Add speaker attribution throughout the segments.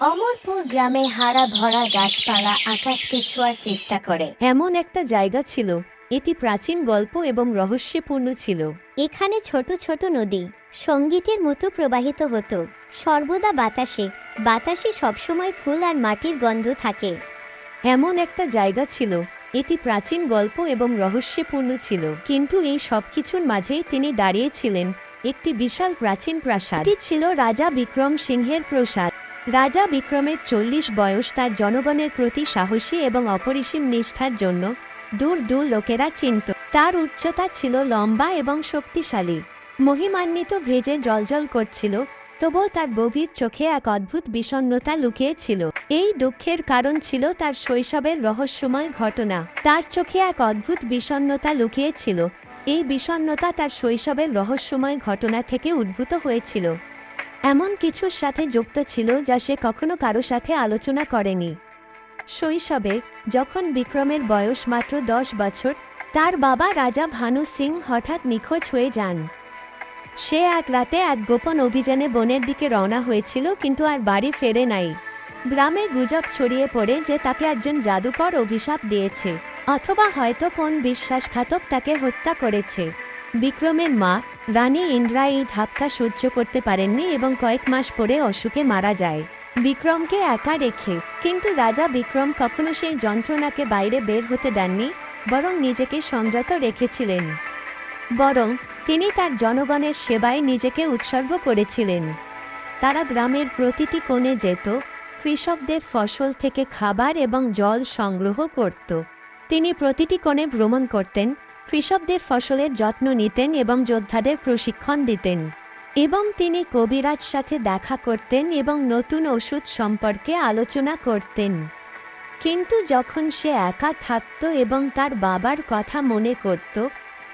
Speaker 1: অমরপুর গ্রামে হারা ভরা গাছপালা আকাশকে ছোঁয়ার চেষ্টা করে।
Speaker 2: এমন একটা জায়গা ছিল। এটি প্রাচীন গল্প এবং রহস্যপূর্ণ ছিল।
Speaker 1: এখানে ছোট ছোট নদী সঙ্গীতের মতো প্রবাহিত হতো। সর্বদা বাতাসে বাতাসে সবসময় ফুল আর মাটির গন্ধ থাকে।
Speaker 2: এমন একটা জায়গা ছিল। এটি প্রাচীন গল্প এবং রহস্যপূর্ণ ছিল। কিন্তু এই সব কিছুর মাঝেই তিনি দাঁড়িয়েছিলেন। একটি বিশাল প্রাচীন প্রাসাদ। ছিল রাজা বিক্রম সিংহের প্রসাদ। রাজা বিক্রমের চল্লিশ বয়স তার জনগণের প্রতি সাহসী এবং অপরিসীম নিষ্ঠার জন্য দূর দূর লোকেরা চিনত। তার উচ্চতা ছিল লম্বা এবং শক্তিশালী। মহিমান্বিত ভেজে জলজল করছিল, তবুও তার গভীর চোখে এক অদ্ভুত বিষণ্নতা লুকিয়েছিল। এই দুঃখের কারণ ছিল তার শৈশবের রহস্যময় ঘটনা। তার চোখে এক অদ্ভুত বিষণ্ণতা লুকিয়েছিল। এই বিষণ্নতা তার শৈশবের রহস্যময় ঘটনা থেকে উদ্ভূত হয়েছিল। এমন কিছুর সাথে যুক্ত ছিল যা সে কখনো কারও সাথে আলোচনা করেনি। শৈশবে, যখন বিক্রমের বয়স মাত্র দশ বছর, তার বাবা রাজা ভানু সিং হঠাৎ নিখোঁজ হয়ে যান। সে এক রাতে এক গোপন অভিযানে বনের দিকে রওনা হয়েছিল কিন্তু আর বাড়ি ফেরে নাই। গ্রামে গুজব ছড়িয়ে পড়ে যে তাকে একজন জাদুকর অভিশাপ দিয়েছে, অথবা হয়তো কোন বিশ্বাসঘাতক তাকে হত্যা করেছে। বিক্রমের মা রানী ইন্দ্রা এই ধাক্কা সহ্য করতে পারেননি এবং কয়েক মাস পরে অসুখে মারা যায়। বিক্রমকে একা রেখে, কিন্তু রাজা বিক্রম কখনো সেই যন্ত্রণাকে বাইরে বের হতে দেননি, বরং নিজেকে সংযত রেখেছিলেন। বরং তিনি তার জনগণের সেবায় নিজেকে উৎসর্গ করেছিলেন। তারা গ্রামের প্রতিটি কোণে যেত, কৃষকদের ফসল থেকে খাবার এবং জল সংগ্রহ করত। তিনি প্রতিটি কোণে ভ্রমণ করতেন কৃষকদের ফসলের যত্ন নিতেন এবং যোদ্ধাদের প্রশিক্ষণ দিতেন। এবং তিনি কবিরাজ সাথে দেখা করতেন এবং নতুন ওষুধ সম্পর্কে আলোচনা করতেন। কিন্তু যখন সে একা থাকত এবং তার বাবার কথা মনে করত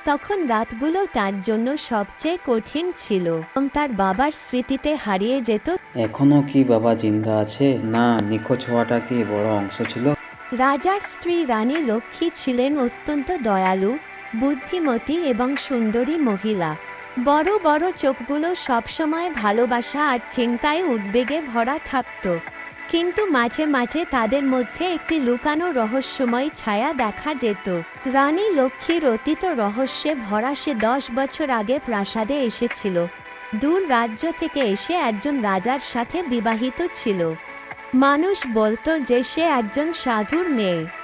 Speaker 2: তখন রাতগুলো তার জন্য সবচেয়ে কঠিন ছিল এবং তার বাবার স্মৃতিতে হারিয়ে যেত।
Speaker 3: এখনও কি বাবা জিন্দা আছে? না নিখোঁজ হওয়াটা কি বড় অংশ ছিল?
Speaker 2: রাজার স্ত্রী রানী লক্ষ্মী ছিলেন অত্যন্ত দয়ালু বুদ্ধিমতী এবং সুন্দরী মহিলা। বড় বড় চোখগুলো সবসময় ভালোবাসা আর চিন্তায় উদ্বেগে ভরা থাকত। কিন্তু মাঝে মাঝে তাদের মধ্যে একটি লুকানো রহস্যময় ছায়া দেখা যেত। রানী লক্ষ্মীর অতীত রহস্যে ভরা সে দশ বছর আগে প্রাসাদে এসেছিল। দূর রাজ্য থেকে এসে একজন রাজার সাথে বিবাহিত ছিল। মানুষ বলতো যে সে একজন সাধুর মেয়ে।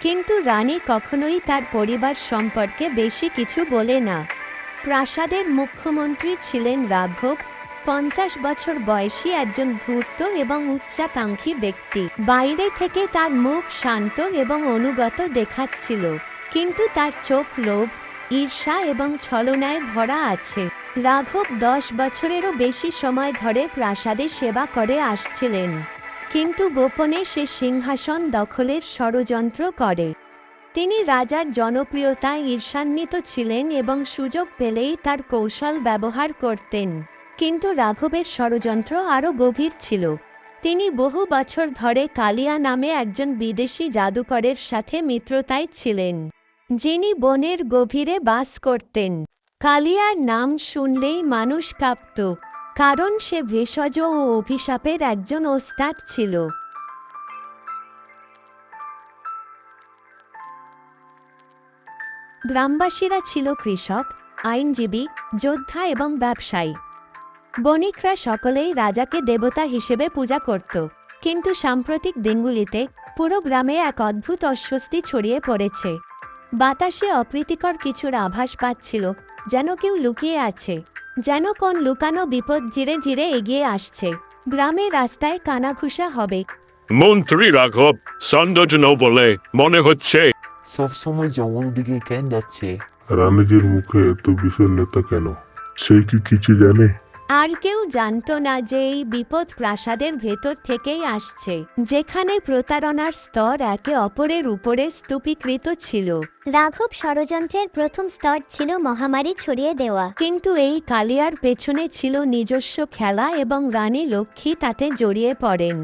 Speaker 2: কিন্তু রানী কখনোই তার পরিবার সম্পর্কে বেশি কিছু বলে না। প্রাসাদের মুখ্যমন্ত্রী ছিলেন রাঘব, পঞ্চাশ বছর বয়সী একজন ধূর্ত এবং উচ্চাকাঙ্ক্ষী ব্যক্তি। বাইরে থেকে তার মুখ শান্ত এবং অনুগত দেখাচ্ছিল, কিন্তু তার চোখ লোভ, ঈর্ষা এবং ছলনায় ভরা আছে। রাঘব দশ বছরেরও বেশি সময় ধরে প্রাসাদে সেবা করে আসছিলেন। কিন্তু গোপনে সে সিংহাসন দখলের ষড়যন্ত্র করে। তিনি রাজার জনপ্রিয়তায় ঈর্ষান্বিত ছিলেন এবং সুযোগ পেলেই তার কৌশল ব্যবহার করতেন। কিন্তু রাঘবের ষড়যন্ত্র আরও গভীর ছিল। তিনি বহু বছর ধরে কালিয়া নামে একজন বিদেশি জাদুকরের সাথে মিত্রতায় ছিলেন, যিনি বনের গভীরে বাস করতেন। কালিয়ার নাম শুনলেই মানুষ কাঁপত। কারণ সে ভেষজ ও অভিশাপের একজন ওস্তাদ ছিল। গ্রামবাসীরা ছিল কৃষক, আইনজীবী, যোদ্ধা এবং ব্যবসায়ী। বণিকরা সকলেই রাজাকে দেবতা হিসেবে পূজা করত। কিন্তু সাম্প্রতিক দিনগুলিতে পুরো গ্রামে এক অদ্ভুত অস্বস্তি ছড়িয়ে পড়েছে। বাতাসে অপ্রীতিকর কিছুর আভাস পাচ্ছিল, যেন কেউ লুকিয়ে আছে। যেন কোন লুকানো বিপদ জিরে জিরে এগিয়ে আসছে। গ্রামে রাস্তায় কানাঘুষা হবে।
Speaker 4: মন্ত্রী রাঘব সৌন্দর্য বলে মনে হচ্ছে।
Speaker 5: সবসময় জঙ্গল দিকে কেন যাচ্ছে?
Speaker 6: রানীজির মুখে এত বিষণ্ণতা কেন? সে কি কিছু জানে?
Speaker 2: আর কেউ জানত না যে এই বিপদ প্রাসাদের ভেতর থেকেই আসছে যেখানে প্রতারণার স্তর একে অপরের উপরে স্তূপীকৃত ছিল।
Speaker 1: রাঘব ষড়যন্ত্রের প্রথম স্তর ছিল মহামারী ছড়িয়ে দেওয়া।
Speaker 2: কিন্তু এই কালিয়ার পেছনে ছিল নিজস্ব খেলা এবং রানী লক্ষ্মী তাতে জড়িয়ে পড়েন।